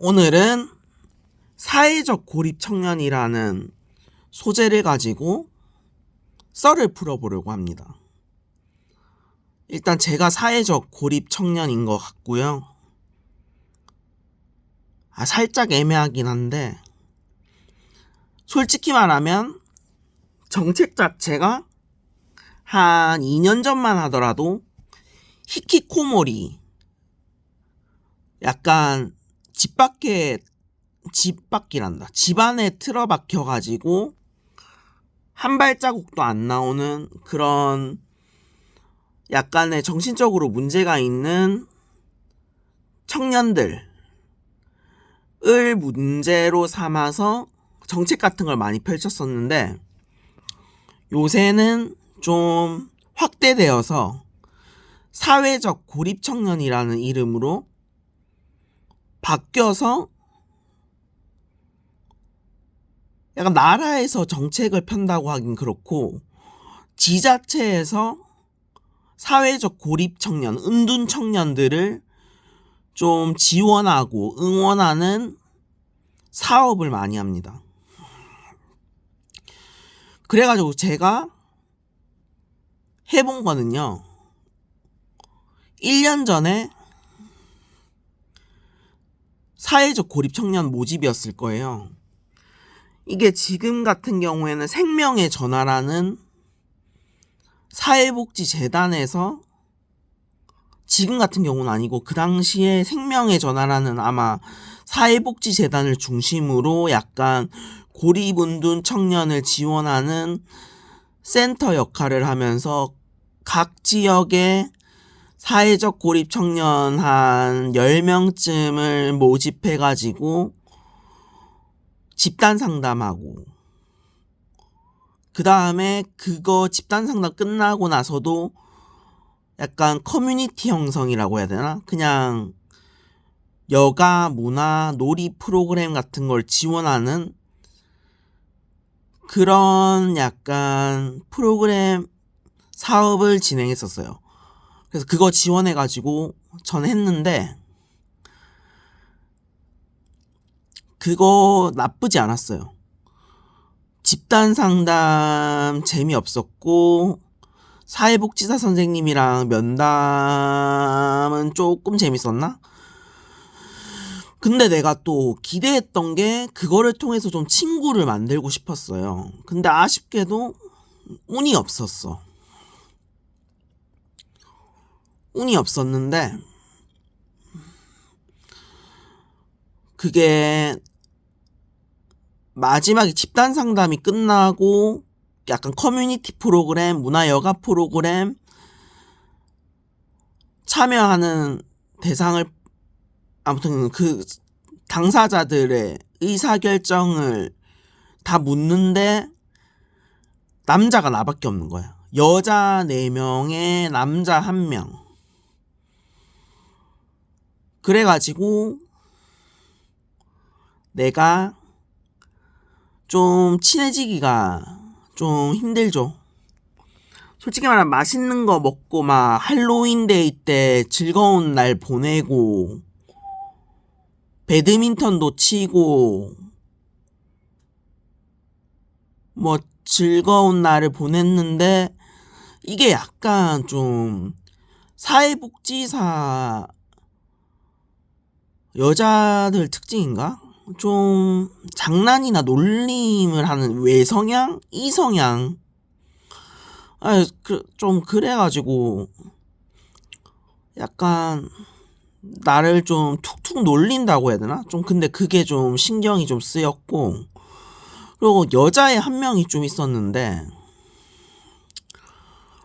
오늘은 사회적 고립 청년이라는 소재를 가지고 썰을 풀어보려고 합니다. 일단 제가 사회적 고립 청년인 것 같고요. 아, 살짝 애매하긴 한데, 솔직히 말하면 정책 자체가 한 2년 전만 하더라도 히키코모리 약간 집 밖에 집 밖이란다. 집 안에 틀어박혀 가지고 한 발자국도 안 나오는 그런 약간의 정신적으로 문제가 있는 청년들을 문제로 삼아서 정책 같은 걸 많이 펼쳤었는데 요새는 좀 확대되어서 사회적 고립 청년이라는 이름으로 바뀌어서 약간 나라에서 정책을 편다고 하긴 그렇고 지자체에서 사회적 고립 청년, 은둔 청년들을 좀 지원하고 응원하는 사업을 많이 합니다. 그래가지고 제가 해본 거는요. 1년 전에 사회적 고립 청년 모집이었을 거예요. 이게 지금 같은 경우에는 생명의 전화라는 사회복지재단에서 지금 같은 경우는 아니고 그 당시에 생명의 전화라는 아마 사회복지재단을 중심으로 약간 고립운둔 청년을 지원하는 센터 역할을 하면서 각 지역에 사회적 고립 청년 한 10명쯤을 모집해가지고 집단 상담하고 그 다음에 그거 집단 상담 끝나고 나서도 약간 커뮤니티 형성이라고 해야 되나? 그냥 여가, 문화, 놀이 프로그램 같은 걸 지원하는 그런 약간 프로그램 사업을 진행했었어요. 그래서 그거 지원해가지고 전 했는데 그거 나쁘지 않았어요. 집단 상담 재미없었고 사회복지사 선생님이랑 면담은 조금 재밌었나? 근데 내가 또 기대했던 게 그거를 통해서 좀 친구를 만들고 싶었어요. 근데 아쉽게도 운이 없었어. 운이 없었는데 그게 마지막에 집단 상담이 끝나고 약간 커뮤니티 프로그램, 문화 여가 프로그램 참여하는 대상을 아무튼 그 당사자들의 의사 결정을 다 묻는데 남자가 나밖에 없는 거야. 여자 4명에 남자 1명. 그래가지고 내가 좀 친해지기가 좀 힘들죠. 솔직히 말하면 맛있는 거 먹고 막 할로윈데이 때 즐거운 날 보내고 배드민턴도 치고 뭐 즐거운 날을 보냈는데 이게 약간 좀 사회복지사 여자들 특징인가? 좀 장난이나 놀림을 하는 외성향, 이성향, 아, 그, 좀 그래가지고 약간 나를 좀 툭툭 놀린다고 해야 되나? 좀 근데 그게 좀 신경이 좀 쓰였고 그리고 여자애 한 명이 좀 있었는데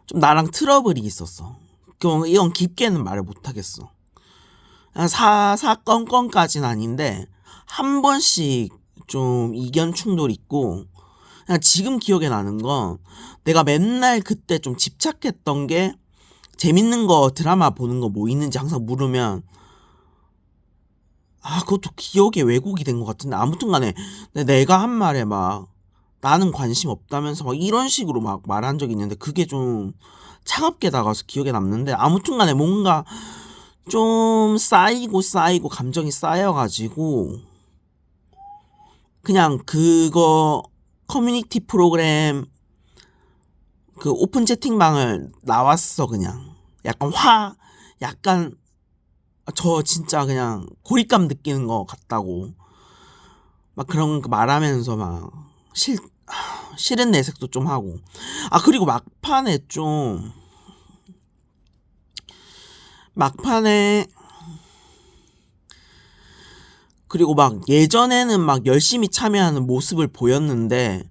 좀 나랑 트러블이 있었어. 이건 깊게는 말을 못하겠어. 사, 사건건까지는 아닌데, 한 번씩 좀 이견 충돌 있고, 그냥 지금 기억에 나는 건 내가 맨날 그때 좀 집착했던 게 재밌는 거 드라마 보는 거 뭐 있는지 항상 물으면 아 그것도 기억에 왜곡이 된 것 같은데 아무튼 간에 내가 한 말에 막 나는 관심 없다면서 막 이런 식으로 막 말한 적이 있는데 그게 좀 차갑게 다가서 기억에 남는데 아무튼 간에 뭔가 좀 쌓이고 쌓이고 감정이 쌓여가지고 그냥 그거 커뮤니티 프로그램 그 오픈 채팅방을 나왔어 그냥. 약간 화 약간 저 진짜 그냥 고립감 느끼는 것 같다고. 막 그런 거 말하면서 막 실, 싫은 내색도 좀 하고. 아 그리고 막판에 좀 막판에 그리고 막 예전에는 막 열심히 참여하는 모습을 보였는데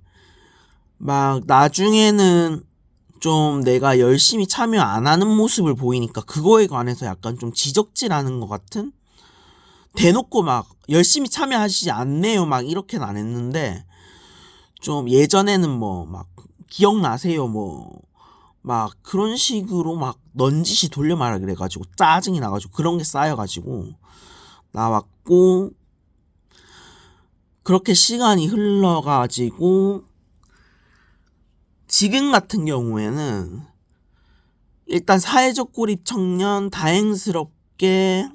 막 나중에는 좀 내가 열심히 참여 안 하는 모습을 보이니까 그거에 관해서 약간 좀 지적질하는 것 같은? 대놓고 막 열심히 참여하시지 않네요. 막 이렇게는 안 했는데 좀 예전에는 뭐 막 기억나세요? 뭐 막 그런 식으로 막 넌지시 돌려 말하 그래가지고 짜증이 나가지고 그런 게 쌓여가지고 나왔고 그렇게 시간이 흘러가지고 지금 같은 경우에는 일단 사회적 고립 청년 다행스럽게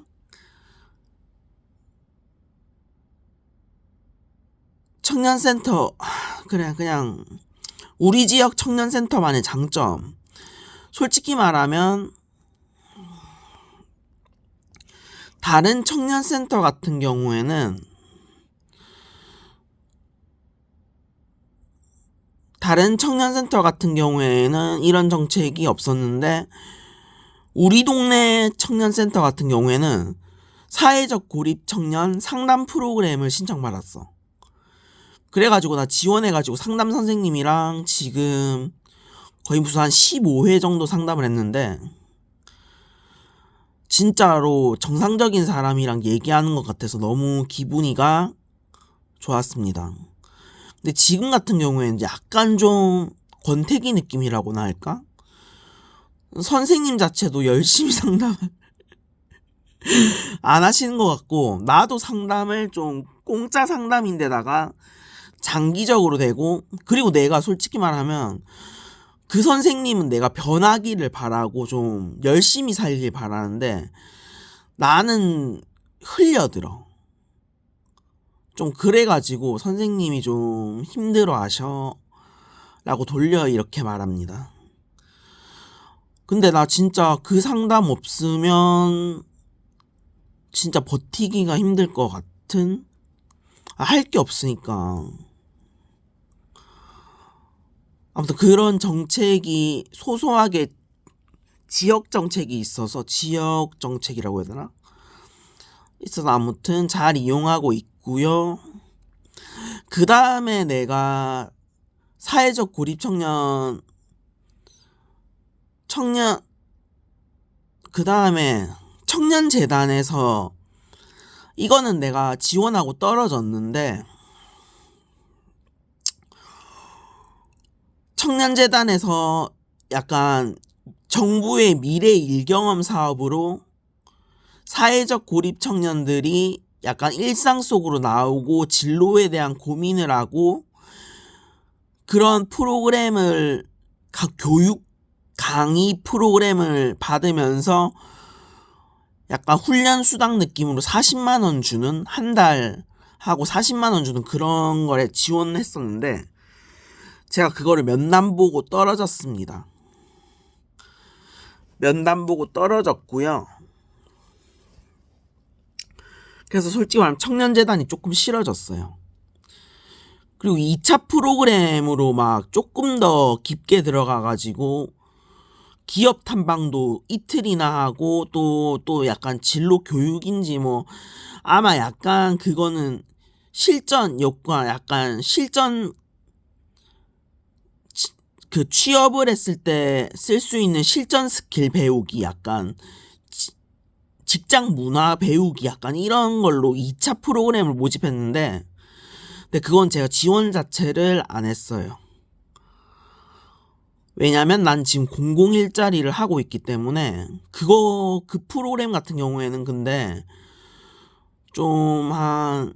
청년센터 그래 그냥 우리 지역 청년센터만의 장점 솔직히 말하면 다른 청년센터 같은 경우에는 다른 청년센터 같은 경우에는 이런 정책이 없었는데 우리 동네 청년센터 같은 경우에는 사회적 고립 청년 상담 프로그램을 신청받았어. 그래가지고 나 지원해가지고 상담 선생님이랑 지금 거의 무슨 한 15회 정도 상담을 했는데 진짜로 정상적인 사람이랑 얘기하는 것 같아서 너무 기분이가 좋았습니다. 근데 지금 같은 경우에는 약간 좀 권태기 느낌이라고나 할까? 선생님 자체도 열심히 상담을 안 하시는 것 같고 나도 상담을 좀 공짜 상담인데다가 장기적으로 되고 그리고 내가 솔직히 말하면 그 선생님은 내가 변하기를 바라고 좀 열심히 살길 바라는데 나는 흘려들어. 좀 그래가지고 선생님이 좀 힘들어 하셔. 라고 돌려 이렇게 말합니다. 근데 나 진짜 그 상담 없으면 진짜 버티기가 힘들 것 같은? 아, 할 게 없으니까. 아무튼 그런 정책이 소소하게 지역 정책이 있어서 지역 정책이라고 해야 되나? 있어서 아무튼 잘 이용하고 있고요. 그 다음에 내가 사회적 고립 청년 청년 그 다음에 청년 재단에서 이거는 내가 지원하고 떨어졌는데 청년재단에서 약간 정부의 미래 일경험 사업으로 사회적 고립 청년들이 약간 일상 속으로 나오고 진로에 대한 고민을 하고 그런 프로그램을 각 교육 강의 프로그램을 받으면서 약간 훈련 수당 느낌으로 40만 원 주는 한 달 하고 40만 원 주는 그런 거에 지원했었는데 제가 그거를 면담 보고 떨어졌습니다. 면담 보고 떨어졌고요. 그래서 솔직히 말하면 청년재단이 조금 싫어졌어요. 그리고 2차 프로그램으로 막 조금 더 깊게 들어가가지고 기업 탐방도 이틀이나 하고 또, 또 약간 진로 교육인지 뭐 아마 약간 그거는 실전 효과 약간 실전 그 취업을 했을 때 쓸 수 있는 실전 스킬 배우기 약간 직장 문화 배우기 약간 이런 걸로 2차 프로그램을 모집했는데 근데 그건 제가 지원 자체를 안 했어요. 왜냐면 난 지금 공공 일자리를 하고 있기 때문에 그거 그 프로그램 같은 경우에는 근데 좀한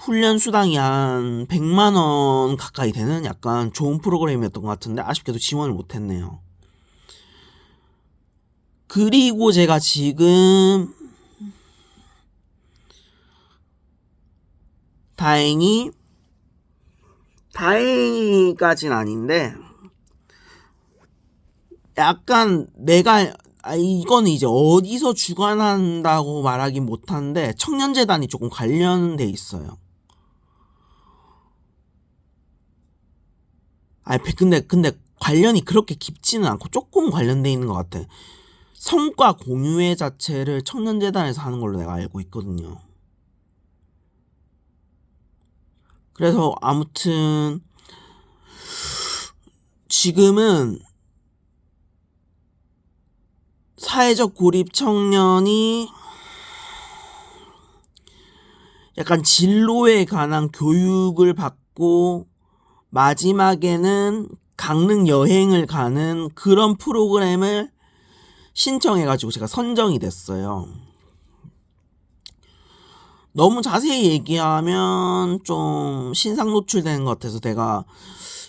훈련 수당이 한 100만 원 가까이 되는 약간 좋은 프로그램이었던 것 같은데 아쉽게도 지원을 못 했네요. 그리고 제가 지금 다행히 다행히까진 아닌데 약간 내가 아, 이거는 이제 어디서 주관한다고 말하긴 못한데 청년재단이 조금 관련돼 있어요. 아 근데 근데 관련이 그렇게 깊지는 않고 조금 관련돼 있는 것 같아. 성과 공유회 자체를 청년재단에서 하는 걸로 내가 알고 있거든요. 그래서 아무튼 지금은 사회적 고립 청년이 약간 진로에 관한 교육을 받고 마지막에는 강릉 여행을 가는 그런 프로그램을 신청해가지고 제가 선정이 됐어요. 너무 자세히 얘기하면 좀 신상 노출되는 것 같아서 내가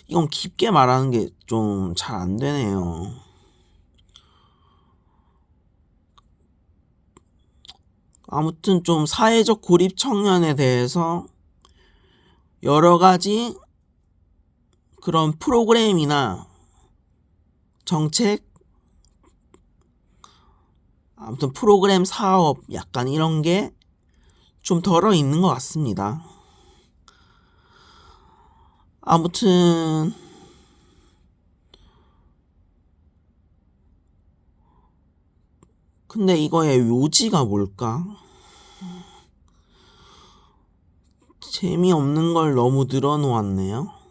이건 깊게 말하는 게 좀 잘 안 되네요. 아무튼 좀 사회적 고립 청년에 대해서 여러 가지 그런 프로그램이나 정책 아무튼 프로그램 사업 약간 이런 게 좀 덜어 있는 것 같습니다. 아무튼 근데 이거의 요지가 뭘까? 재미없는 걸 너무 늘어놓았네요.